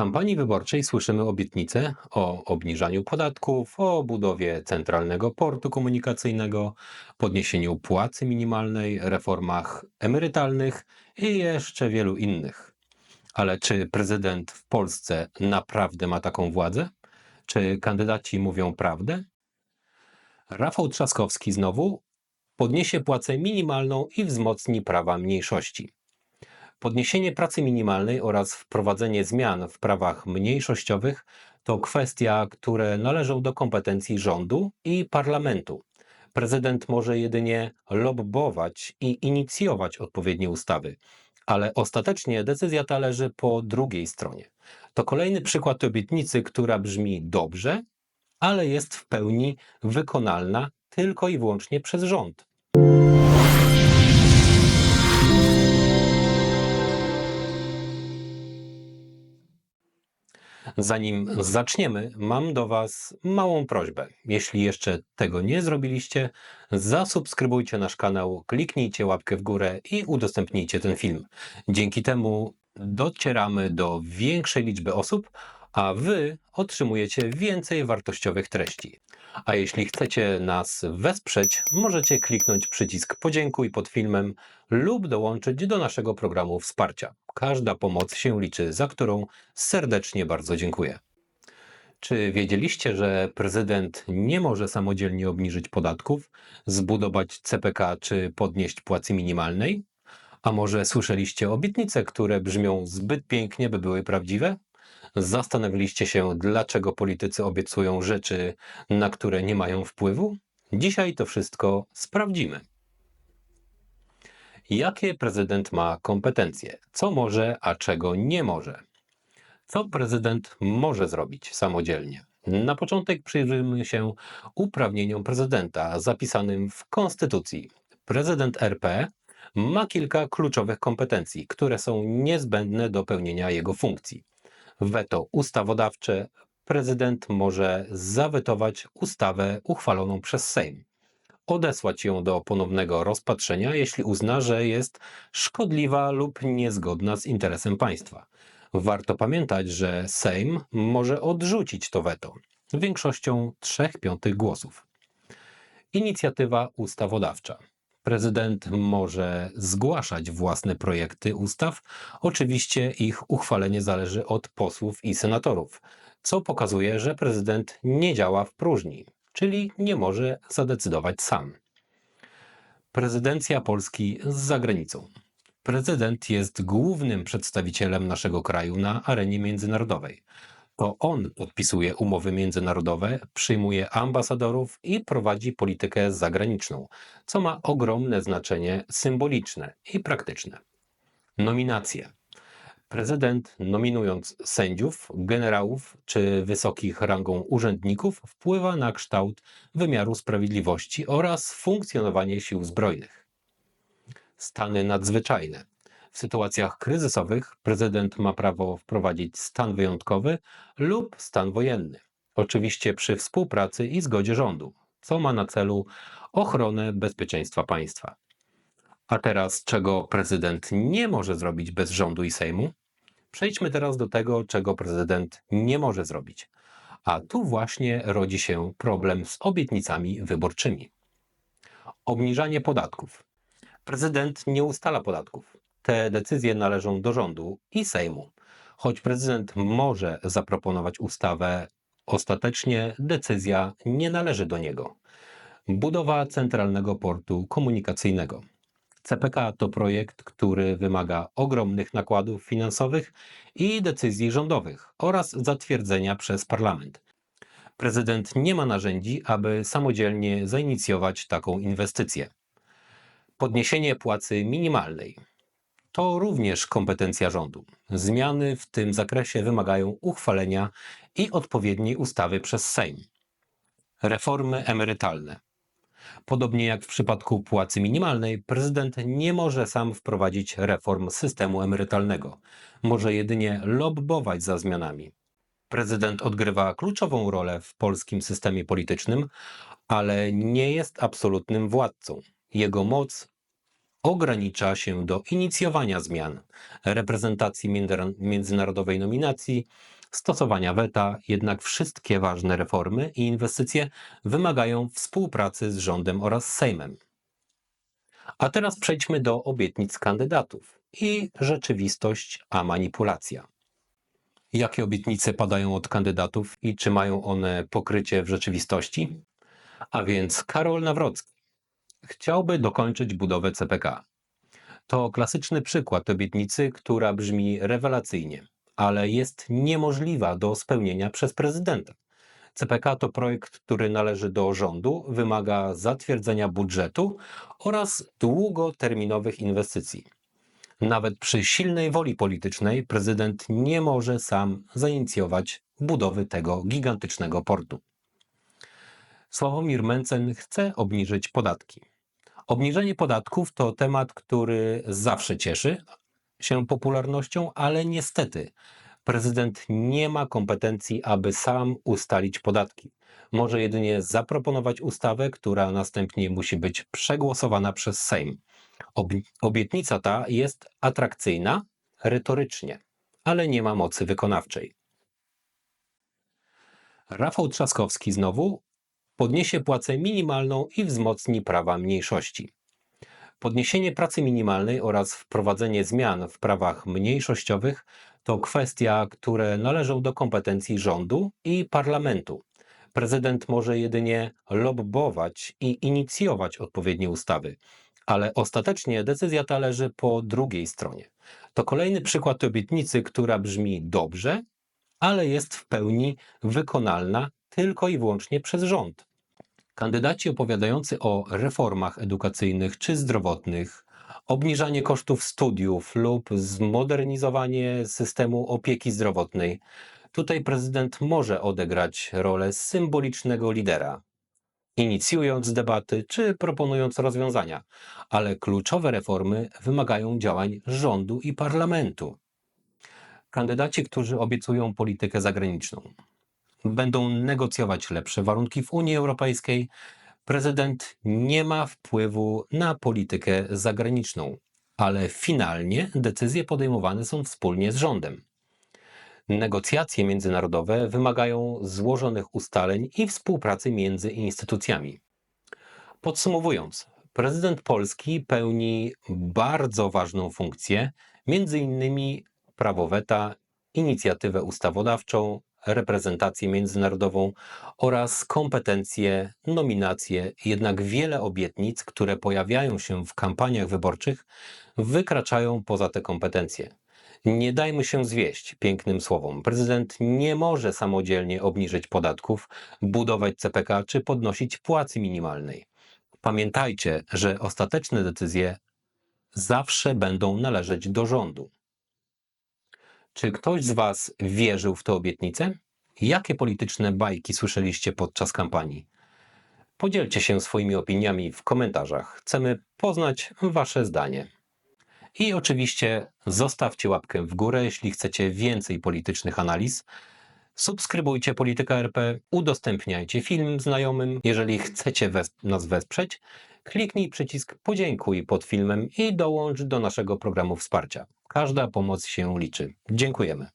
kampanii wyborczej słyszymy obietnice o obniżaniu podatków, o budowie centralnego portu komunikacyjnego, podniesieniu płacy minimalnej, reformach emerytalnych i jeszcze wielu innych. Ale czy prezydent w Polsce naprawdę ma taką władzę? Czy kandydaci mówią prawdę? Rafał Trzaskowski znowu podniesie płacę minimalną i wzmocni prawa mniejszości. Podniesienie pracy minimalnej oraz wprowadzenie zmian w prawach mniejszościowych to kwestia, które należą do kompetencji rządu i parlamentu. Prezydent może jedynie lobbować i inicjować odpowiednie ustawy, ale ostatecznie decyzja ta leży po drugiej stronie. To kolejny przykład obietnicy, która brzmi dobrze, ale jest w pełni wykonalna tylko i wyłącznie przez rząd. Zanim zaczniemy, mam do Was małą prośbę. Jeśli jeszcze tego nie zrobiliście, zasubskrybujcie nasz kanał, kliknijcie łapkę w górę i udostępnijcie ten film. Dzięki temu docieramy do większej liczby osób, a Wy otrzymujecie więcej wartościowych treści. A jeśli chcecie nas wesprzeć, możecie kliknąć przycisk podziękuj pod filmem lub dołączyć do naszego programu wsparcia. Każda pomoc się liczy, za którą serdecznie bardzo dziękuję. Czy wiedzieliście, że prezydent nie może samodzielnie obniżyć podatków, zbudować CPK czy podnieść płacy minimalnej? A może słyszeliście obietnice, które brzmią zbyt pięknie, by były prawdziwe? Zastanowiliście się, dlaczego politycy obiecują rzeczy, na które nie mają wpływu? Dzisiaj to wszystko sprawdzimy. Jakie prezydent ma kompetencje? Co może, a czego nie może? Co prezydent może zrobić samodzielnie? Na początek przyjrzyjmy się uprawnieniom prezydenta zapisanym w Konstytucji. Prezydent RP ma kilka kluczowych kompetencji, które są niezbędne do pełnienia jego funkcji. Weto ustawodawcze prezydent może zawetować ustawę uchwaloną przez Sejm odesłać ją do ponownego rozpatrzenia, jeśli uzna, że jest szkodliwa lub niezgodna z interesem państwa. Warto pamiętać, że Sejm może odrzucić to weto większością 3 piątych głosów. Inicjatywa ustawodawcza. Prezydent może zgłaszać własne projekty ustaw. Oczywiście ich uchwalenie zależy od posłów i senatorów, co pokazuje, że prezydent nie działa w próżni czyli nie może zadecydować sam. Prezydencja Polski z zagranicą. Prezydent jest głównym przedstawicielem naszego kraju na arenie międzynarodowej. To on podpisuje umowy międzynarodowe, przyjmuje ambasadorów i prowadzi politykę zagraniczną, co ma ogromne znaczenie symboliczne i praktyczne. Nominacje. Prezydent, nominując sędziów, generałów czy wysokich rangą urzędników, wpływa na kształt wymiaru sprawiedliwości oraz funkcjonowanie sił zbrojnych. Stany nadzwyczajne. W sytuacjach kryzysowych prezydent ma prawo wprowadzić stan wyjątkowy lub stan wojenny. Oczywiście przy współpracy i zgodzie rządu, co ma na celu ochronę bezpieczeństwa państwa. A teraz, czego prezydent nie może zrobić bez rządu i Sejmu? Przejdźmy teraz do tego, czego prezydent nie może zrobić. A tu właśnie rodzi się problem z obietnicami wyborczymi. Obniżanie podatków. Prezydent nie ustala podatków. Te decyzje należą do rządu i Sejmu. Choć prezydent może zaproponować ustawę, ostatecznie decyzja nie należy do niego. Budowa centralnego portu komunikacyjnego. CPK to projekt, który wymaga ogromnych nakładów finansowych i decyzji rządowych oraz zatwierdzenia przez parlament. Prezydent nie ma narzędzi, aby samodzielnie zainicjować taką inwestycję. Podniesienie płacy minimalnej to również kompetencja rządu. Zmiany w tym zakresie wymagają uchwalenia i odpowiedniej ustawy przez Sejm. Reformy emerytalne. Podobnie jak w przypadku płacy minimalnej, prezydent nie może sam wprowadzić reform systemu emerytalnego. Może jedynie lobbować za zmianami. Prezydent odgrywa kluczową rolę w polskim systemie politycznym, ale nie jest absolutnym władcą. Jego moc ogranicza się do inicjowania zmian, reprezentacji między- międzynarodowej nominacji, stosowania weta, jednak wszystkie ważne reformy i inwestycje wymagają współpracy z rządem oraz Sejmem. A teraz przejdźmy do obietnic kandydatów i rzeczywistość, a manipulacja. Jakie obietnice padają od kandydatów i czy mają one pokrycie w rzeczywistości? A więc Karol Nawrocki chciałby dokończyć budowę CPK. To klasyczny przykład obietnicy, która brzmi rewelacyjnie, ale jest niemożliwa do spełnienia przez prezydenta. CPK to projekt, który należy do rządu, wymaga zatwierdzenia budżetu oraz długoterminowych inwestycji. Nawet przy silnej woli politycznej prezydent nie może sam zainicjować budowy tego gigantycznego portu. Sławomir Mencen chce obniżyć podatki. Obniżenie podatków to temat, który zawsze cieszy się popularnością, ale niestety prezydent nie ma kompetencji, aby sam ustalić podatki. Może jedynie zaproponować ustawę, która następnie musi być przegłosowana przez Sejm. Ob- Obietnica ta jest atrakcyjna retorycznie, ale nie ma mocy wykonawczej. Rafał Trzaskowski znowu podniesie płacę minimalną i wzmocni prawa mniejszości. Podniesienie pracy minimalnej oraz wprowadzenie zmian w prawach mniejszościowych to kwestia, które należą do kompetencji rządu i parlamentu. Prezydent może jedynie lobbować i inicjować odpowiednie ustawy, ale ostatecznie decyzja ta leży po drugiej stronie. To kolejny przykład obietnicy, która brzmi dobrze, ale jest w pełni wykonalna tylko i wyłącznie przez rząd. Kandydaci opowiadający o reformach edukacyjnych czy zdrowotnych, obniżanie kosztów studiów lub zmodernizowanie systemu opieki zdrowotnej. Tutaj prezydent może odegrać rolę symbolicznego lidera, inicjując debaty czy proponując rozwiązania, ale kluczowe reformy wymagają działań rządu i parlamentu. Kandydaci, którzy obiecują politykę zagraniczną, będą negocjować lepsze warunki w Unii Europejskiej. Prezydent nie ma wpływu na politykę zagraniczną, ale finalnie decyzje podejmowane są wspólnie z rządem. Negocjacje międzynarodowe wymagają złożonych ustaleń i współpracy między instytucjami. Podsumowując, prezydent Polski pełni bardzo ważną funkcję, między innymi prawo weta, inicjatywę ustawodawczą, reprezentację międzynarodową oraz kompetencje, nominacje, jednak wiele obietnic, które pojawiają się w kampaniach wyborczych, wykraczają poza te kompetencje. Nie dajmy się zwieść pięknym słowom. Prezydent nie może samodzielnie obniżyć podatków, budować CPK czy podnosić płacy minimalnej. Pamiętajcie, że ostateczne decyzje zawsze będą należeć do rządu. Czy ktoś z Was wierzył w tę obietnicę? Jakie polityczne bajki słyszeliście podczas kampanii? Podzielcie się swoimi opiniami w komentarzach. Chcemy poznać Wasze zdanie. I oczywiście zostawcie łapkę w górę, jeśli chcecie więcej politycznych analiz. Subskrybujcie Polityka RP, udostępniajcie film znajomym. Jeżeli chcecie nas wesprzeć, kliknij przycisk podziękuj pod filmem i dołącz do naszego programu wsparcia. Każda pomoc się liczy. Dziękujemy.